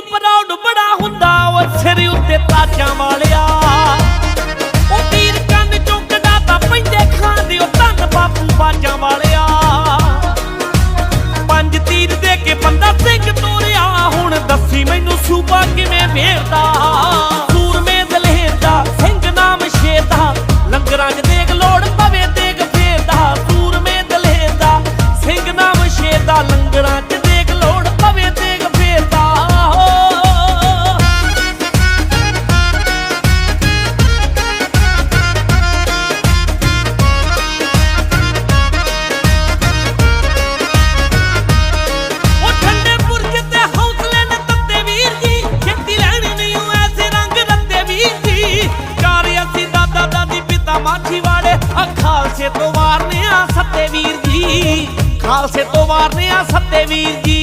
ਨੂੰ ਪ੍ਰਾਊਡ ਬੜਾ ਹੁੰਦਾ, ਉਹ ਸਿਰ ਉੱਤੇ ਤਾਜਾਂ ਵਾਲਿਆ। ਉਹ ਤੀਰ ਕੰਨ ਚੋਂ ਕਢਾਤਾ ਪੈਂਦੇ ਖਾਂਦੇ ਉਹ ਧੰਨ ਬਾਪੂ ਬਾਜਾਂ ਵਾਲਿਆ। ਪੰਜ ਤੀਰ ਦੇ ਕੇ ਬੰਦਾ ਸਿੰਘ ਤੋਰਿਆ, ਹੁਣ ਦੱਸੀ ਮੈਨੂੰ ਸੂਬਾ ਕਿਵੇਂ ਵੇਰਦਾ ਸੂਰਮੇ ਦਲੇਰਦਾ ਸਿੰਘ ਨਾਮ ਸ਼ੇਰਦਾ ਲੰਗਰਾਂ 'ਚ ਦੇਖ ਲੋੜ ਪਵੇ ਦੇਖ ਫੇਰਦਾ। ਸੂਰਮੇ ਦਲੇਰਦਾ ਸਿੰਘ ਨਾਮ ਸ਼ੇਰ ਲੰਗਰਾਂ 'ਚ ਦਾਦੀ ਮਾਛੀ ਵਾਲੇ ਆ ਖਾਲਸੇ ਤੋਂ ਵਾਰਨੇ ਆ ਸੱਤੇ ਵੀਰ ਜੀ। ਖਾਲਸੇ ਤੋਂ ਵਾਰਨੇ ਆ ਸੱਤੇ ਵੀਰ ਜੀ।